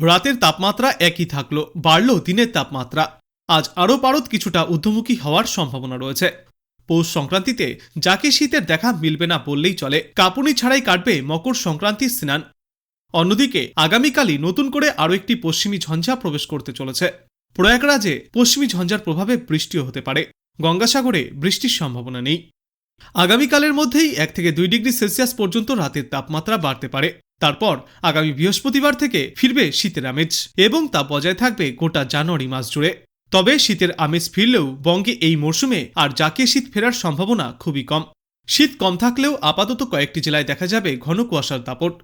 রাতের তাপমাত্রা একই থাকল, বাড়ল দিনের তাপমাত্রা। আজ আরও পারদ কিছুটা ঊর্ধ্বমুখী হওয়ার সম্ভাবনা রয়েছে। পৌষ সংক্রান্তিতে যাকে শীতের দেখা মিলবে না বললেই চলে, কাঁপুনি ছাড়াই কাটবে মকর সংক্রান্তির স্নান। অন্যদিকে আগামীকালই নতুন করে আরও একটি পশ্চিমী ঝঞ্ঝা প্রবেশ করতে চলেছে। প্রয়াগরাজে পশ্চিমী ঝঞ্ঝার প্রভাবে বৃষ্টিও হতে পারে। গঙ্গাসাগরে বৃষ্টির সম্ভাবনা নেই। আগামীকালের মধ্যেই এক থেকে দুই ডিগ্রি সেলসিয়াস পর্যন্ত রাতের তাপমাত্রা বাড়তে পারে। তারপর আগামী বৃহস্পতিবার থেকে ফিরবে শীতের আমেজ এবং তা বজায় থাকবে গোটা জানুয়ারি মাস জুড়ে। তবে শীতের আমেজ ফিরলেও বঙ্গে এই মরশুমে আর যাকে শীত ফেরার সম্ভাবনা খুবই কম। শীত কম থাকলেও আপাতত কয়েকটি জেলায় দেখা যাবে ঘন কুয়াশার দাপট।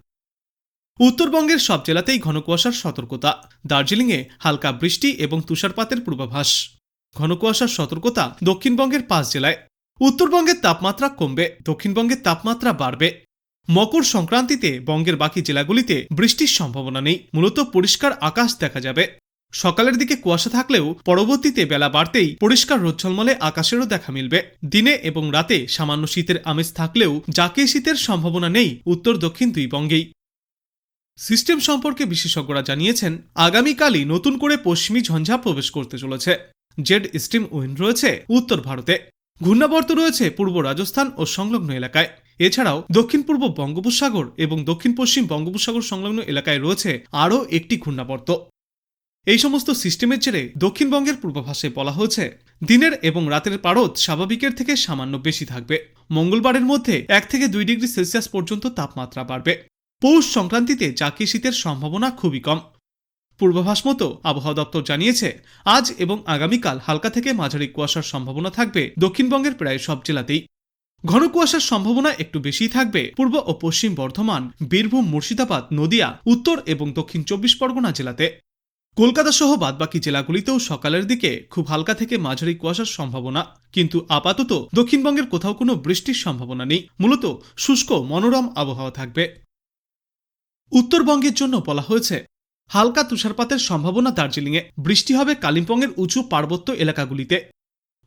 উত্তরবঙ্গের সব জেলাতেই ঘন কুয়াশার সতর্কতা। দার্জিলিংয়ে হালকা বৃষ্টি এবং তুষারপাতের পূর্বাভাস। ঘন কুয়াশার সতর্কতা দক্ষিণবঙ্গের পাঁচ জেলায়। উত্তরবঙ্গের তাপমাত্রা কমবে, দক্ষিণবঙ্গের তাপমাত্রা বাড়বে। মকর সংক্রান্তিতে বঙ্গের বাকি জেলাগুলিতে বৃষ্টির সম্ভাবনা নেই। মূলত পরিষ্কার আকাশ দেখা যাবে। সকালের দিকে কুয়াশা থাকলেও পরবর্তীতে বেলা বাড়তেই পরিষ্কার রোজ্জলমলে আকাশেরও দেখা মিলবে। দিনে এবং রাতে সামান্য শীতের আমেজ থাকলেও যাকে শীতের সম্ভাবনা নেই, উত্তর দক্ষিণ দুই বঙ্গেই। সিস্টেম সম্পর্কে বিশেষজ্ঞরা জানিয়েছেন, আগামীকালই নতুন করে পশ্চিমী ঝঞ্ঝা প্রবেশ করতে চলেছে। জেড স্টিম উইন্ড রয়েছে উত্তর ভারতে। ঘূর্ণাবর্ত রয়েছে পূর্ব রাজস্থান ও সংলগ্ন এলাকায়। এছাড়াও দক্ষিণ পূর্ব বঙ্গোপসাগর এবং দক্ষিণ পশ্চিম বঙ্গোপসাগর সংলগ্ন এলাকায় রয়েছে আরও একটি ঘূর্ণাবর্ত। এই সমস্ত সিস্টেমের জেরে দক্ষিণবঙ্গের পূর্বাভাসে বলা হয়েছে, দিনের এবং রাতের পারদ স্বাভাবিকের থেকে সামান্য বেশি থাকবে। মঙ্গলবারের মধ্যে এক থেকে দুই ডিগ্রি সেলসিয়াস পর্যন্ত তাপমাত্রা বাড়বে। পৌষ সংক্রান্তিতে জাকি শীতের সম্ভাবনা খুবই কম। পূর্বাভাস মতো আবহাওয়া দপ্তর জানিয়েছে, আজ এবং আগামীকাল হালকা থেকে মাঝারি কুয়াশার সম্ভাবনা থাকবে দক্ষিণবঙ্গের প্রায় সব জেলাতেই। ঘন কুয়াশার সম্ভাবনা একটু বেশি থাকবে। পূর্ব ও পশ্চিম বর্ধমান, বীরভূম, মুর্শিদাবাদ, নদিয়া, উত্তর এবং দক্ষিণ চব্বিশ পরগনা জেলাতে। কলকাতা সহ বাদবাকি জেলাগুলিতেও সকালের দিকে খুব হালকা থেকে মাঝারি কুয়াশার সম্ভাবনা। কিন্তু আপাতত দক্ষিণবঙ্গের কোথাও কোনো বৃষ্টির সম্ভাবনা নেই। মূলত শুষ্ক, মনোরম আবহাওয়া থাকবে। উত্তরবঙ্গের জন্য বলা হয়েছে, হালকা তুষারপাতের সম্ভাবনা দার্জিলিংয়ে। বৃষ্টি হবে কালিম্পংয়ের উঁচু পার্বত্য এলাকাগুলিতে।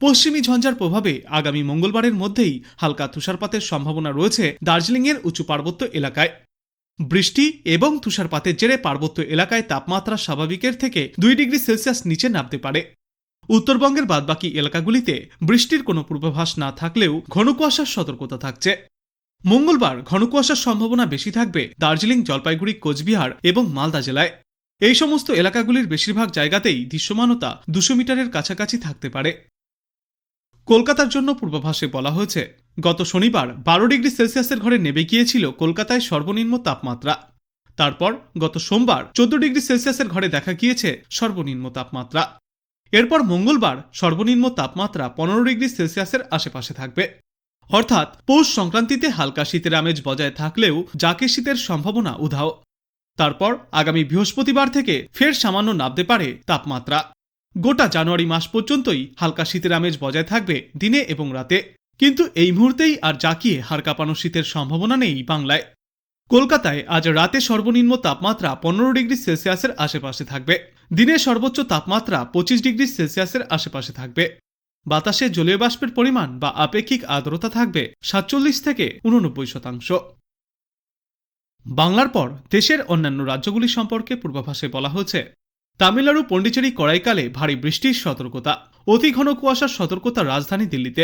পশ্চিমী ঝঞ্ঝার প্রভাবে আগামী মঙ্গলবারের মধ্যেই হালকা তুষারপাতের সম্ভাবনা রয়েছে দার্জিলিংয়ের উঁচু পার্বত্য এলাকায়। বৃষ্টি এবং তুষারপাতের জেরে পার্বত্য এলাকায় তাপমাত্রা স্বাভাবিকের থেকে দুই ডিগ্রি সেলসিয়াস নিচে নামতে পারে। উত্তরবঙ্গের বাদবাকি এলাকাগুলিতে বৃষ্টির কোনো পূর্বাভাস না থাকলেও ঘন কুয়াশার সতর্কতা থাকছে। মঙ্গলবার ঘন কুয়াশার সম্ভাবনা বেশি থাকবে দার্জিলিং, জলপাইগুড়ি, কোচবিহার এবং মালদা জেলায়। এই সমস্ত এলাকাগুলির বেশিরভাগ জায়গাতেই দৃশ্যমানতা দুশো মিটারের কাছাকাছি থাকতে পারে। কলকাতার জন্য পূর্বাভাসে বলা হয়েছে, গত শনিবার বারো ডিগ্রি সেলসিয়াসের ঘরে নেমে গিয়েছিল কলকাতায় সর্বনিম্ন তাপমাত্রা। তারপর গত সোমবার চোদ্দ ডিগ্রি সেলসিয়াসের ঘরে দেখা গিয়েছে সর্বনিম্ন তাপমাত্রা। এরপর মঙ্গলবার সর্বনিম্ন তাপমাত্রা পনেরো ডিগ্রি সেলসিয়াসের আশেপাশে থাকবে। অর্থাৎ পৌষ সংক্রান্তিতে হালকা শীতের আমেজ বজায় থাকলেও যাকে শীতের সম্ভাবনা উধাও। তারপর আগামী বৃহস্পতিবার থেকে ফের সামান্য নামতে পারে তাপমাত্রা। গোটা জানুয়ারি মাস পর্যন্তই হালকা শীতের আমেজ বজায় থাকবে দিনে এবং রাতে। কিন্তু এই মুহূর্তেই আর জাকিয়ে হাড় কাঁপানো শীতের সম্ভাবনা নেই বাংলায়। কলকাতায় আজ রাতে সর্বনিম্ন তাপমাত্রা পনেরো ডিগ্রি সেলসিয়াসের আশেপাশে থাকবে। দিনে সর্বোচ্চ তাপমাত্রা পঁচিশ ডিগ্রি সেলসিয়াসের আশেপাশে থাকবে। বাতাসে জলীয় বাষ্পের পরিমাণ বা আপেক্ষিক আর্দ্রতা থাকবে সাতচল্লিশ থেকে উননব্বই শতাংশ। বাংলার পর দেশের অন্যান্য রাজ্যগুলি সম্পর্কে পূর্বাভাসে বলা হয়েছে তামিলনাড়ু পণ্ডিচেরি কড়াইকালে ভারী বৃষ্টির সতর্কতা, অতি ঘন কুয়াশার সতর্কতা রাজধানী দিল্লিতে।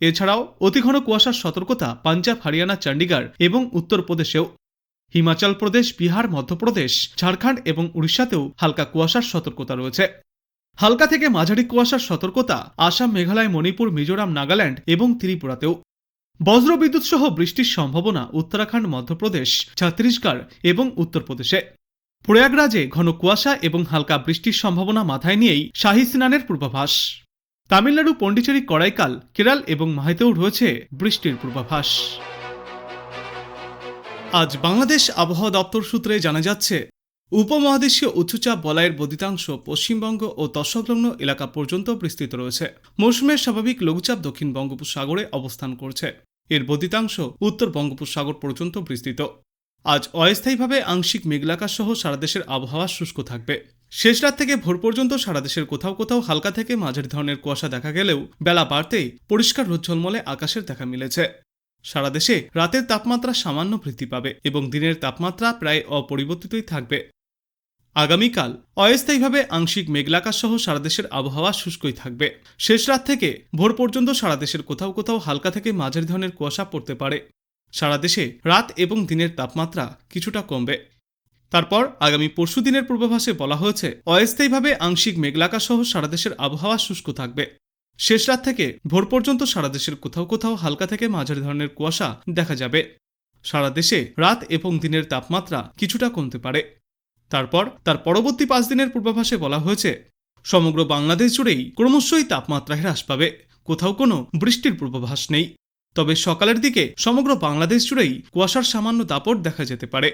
এছাড়াও, অতি ঘন কুয়াশার সতর্কতা পাঞ্জাব, হরিয়ানা চণ্ডীগড় এবং উত্তরপ্রদেশেও হিমাচল প্রদেশ, বিহার, মধ্যপ্রদেশ, ঝাড়খণ্ড এবং উড়িষ্যাতেও হালকা কুয়াশার সতর্কতা রয়েছে। হালকা থেকে মাঝারি কুয়াশার সতর্কতা আসাম, মেঘালয়, মণিপুর, মিজোরাম, নাগাল্যান্ড এবং ত্রিপুরাতেও। বজ্রবিদ্যুৎ সহ বৃষ্টির সম্ভাবনা উত্তরাখণ্ড, মধ্যপ্রদেশ, ছত্তিশগড় এবং উত্তরপ্রদেশে প্রয়াগরাজে ঘন কুয়াশা এবং হালকা বৃষ্টির সম্ভাবনা মাথায় নিয়েই শাহী স্নানের পূর্বাভাস। তামিলনাড়ু পণ্ডিচেরি কড়াইকাল, কেরাল এবং মাহিতেও রয়েছে বৃষ্টির পূর্বাভাস। আজ বাংলাদেশ আবহাওয়া দপ্তর সূত্রে জানা যাচ্ছে, উপমহাদেশীয় উচ্চচাপ বলয়ের বদিতাংশ পশ্চিমবঙ্গ ও তৎসংলগ্ন এলাকা পর্যন্ত বিস্তৃত রয়েছে। মৌসুমের স্বাভাবিক লঘুচাপ দক্ষিণ বঙ্গোপসাগরে অবস্থান করছে। এর বদিতাংশ উত্তর বঙ্গোপসাগর পর্যন্ত বিস্তৃত। আজ অস্থায়ীভাবে আংশিক মেঘলাকাশ সহ সারা দেশের আবহাওয়া শুষ্ক থাকবে। শেষ রাত থেকে ভোর পর্যন্ত সারা দেশের কোথাও কোথাও হালকা থেকে মাঝারি ধরনের কুয়াশা দেখা গেলেও বেলা বাড়তেই পরিষ্কার রোজ্জলমলে আকাশের দেখা মিলেছে। সারা দেশে রাতের তাপমাত্রা সামান্য বৃদ্ধি পাবে এবং দিনের তাপমাত্রা প্রায় অপরিবর্তিতই থাকবে। আগামীকাল অস্থায়ীভাবে আংশিক মেঘলাকাশ সহ সারা দেশের আবহাওয়া শুষ্কই থাকবে। শেষ রাত থেকে ভোর পর্যন্ত সারা দেশের কোথাও কোথাও হালকা থেকে মাঝারি ধরনের কুয়াশা পড়তে পারে। সারা দেশে রাত এবং দিনের তাপমাত্রা কিছুটা কমবে। তারপর আগামী পরশু দিনের পূর্বাভাসে বলা হয়েছে, অস্থায়ীভাবে আংশিক মেঘলাকাশ সহ সারা দেশের আবহাওয়া শুষ্ক থাকবে। শেষ রাত থেকে ভোর পর্যন্ত সারা দেশের কোথাও কোথাও হালকা থেকে মাঝারি ধরনের কুয়াশা দেখা যাবে। সারা দেশে রাত এবং দিনের তাপমাত্রা কিছুটা কমতে পারে। তারপর তার পরবর্তী পাঁচ দিনের পূর্বাভাসে বলা হয়েছে, সমগ্র বাংলাদেশ জুড়েই ক্রমশই তাপমাত্রা হ্রাস পাবে। কোথাও কোনো বৃষ্টির পূর্বাভাস নেই। তবে সকালের দিকে সমগ্র বাংলাদেশ জুড়েই কুয়াশার সামান্য দাপট দেখা যেতে পারে।